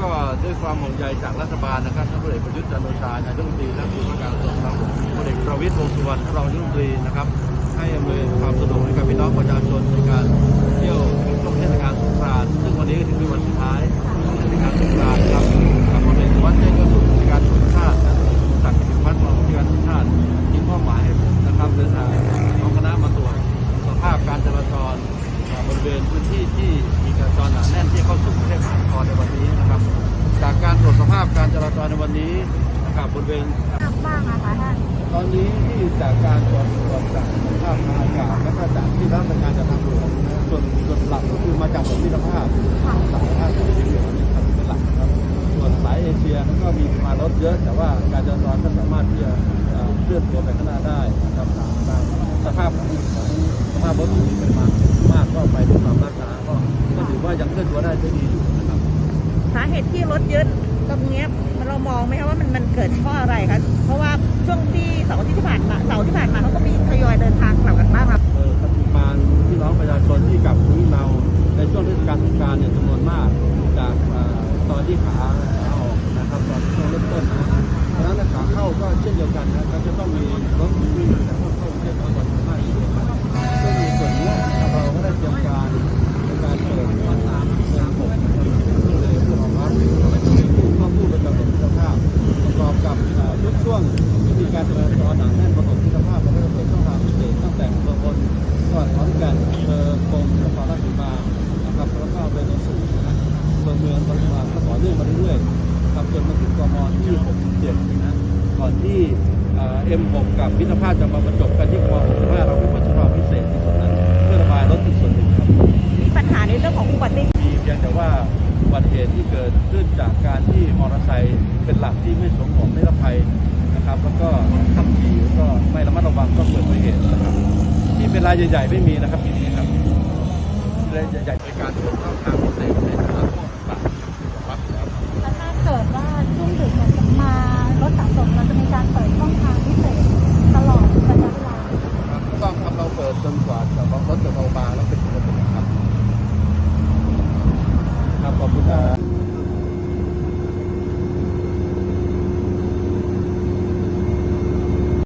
ก็ด้วยความห่วงใยจากรัฐบาลนะครับท่านพลเอกประยุทธ์จันทร์โอชานายกรัฐมนตรีและผู้ว่าการกระทรวงกลาโหมพลเอกประวิตรวงสุวรรณรองนายกรัฐมนตรีนะครับ ให้อำนวยความสะดวกให้กับพี่น้องประชาชนในการเที่ยวช่วงเทศกาลสงกรานต์ซึ่งวันนี้ก็ถือเป็นวันสุดท้ายของเทศกาลสงกรานต์ครับกับพลเอกสุวัสดิ์แจ้งยอดสุขในการตรวจชาติและศักดิ์สิทธิ์วัดรองผู้การชาติมีมอบหมายให้ผมนะครับเดินทางของคณะมาตรวจสภาพการจราจรบริเวณพื้นที่ที่มีการจราจรหนาแน่นที่เข้าสู่ จรในวันนี้นะครับบริเวณบ้างนะคะท่าน ตอนนี้ที่จากการตรวจตรวจากสภาพทางอากาศและก็จากที่รับราชการจะทำหลวงส่วนส่วนหลักก็คือมาจากสมรรถภาพสายท่าสีเหลืองนี่ครับเป็นหลักนะครับ ส่วนสายเอเชียนั้นก็มีมารถเยอะ แต่ว่าการจราจรก็สามารถที่จะเคลื่อนตัวไปข้างหน้าได้นะครับตามตามสภาพของสภาพรถที่มีปริมามากก็ไปด้วยความราช้าก็ถือว่ายังเคลื่อนตัวได้ได้ดีอยู่นะครับ สาเหตุที่รถเยอะตรงเนี้ยมัน เรามองไหมคะว่ามันมันเกิดเพราะอะไรคะเพราะว่าช่วงที่เสาร์ที่ผ่านมาเสาร์ที่ผ่านมาเขาก็มีทยอยเดินทางกลับกันบ้างครับเอ่อปริมาณพี่น้องประชาชนที่กลับภูมิเราในช่วงเทศกาลสงกรานต์เนี่ยจำนวนมากจากตอนที่ขาขาออกนะครับตอนช่วงเริ่มต้นนะเพราะนั้นขาเข้าก็เช่นเดียวกันนะครับ มาเรื่อยๆนะครับจนมาถึงกมที่ 67 นะก่อนที่เอ่อ M6 กับมิตรภาพจะมาบรรจบกันที่กม65เราก็เปิดช่องทางพิเศษที่สุดนั้นเพื่อระบายรถอีกส่วนหนึ่งครับมีปัญหาในเรื่องของอุบัติเหตุมีเพียงแต่ว่าอุบัติเหตุที่เกิดขึ้นจากการที่มอเตอร์ไซค์เป็นหลักที่ไม่สวมหมวกนิรภัยนะครับแล้วก็ขับขี่แล้วก็ไม่ระมัดระวังก็เกิดอุบัติเหตุนะครับที่เป็นรายใหญ่ๆไม่มีนะครับปีนี้ครับเลยใหญ่ๆในการตรวจเข้าทางพิเศษในแต่ละข้อต่าง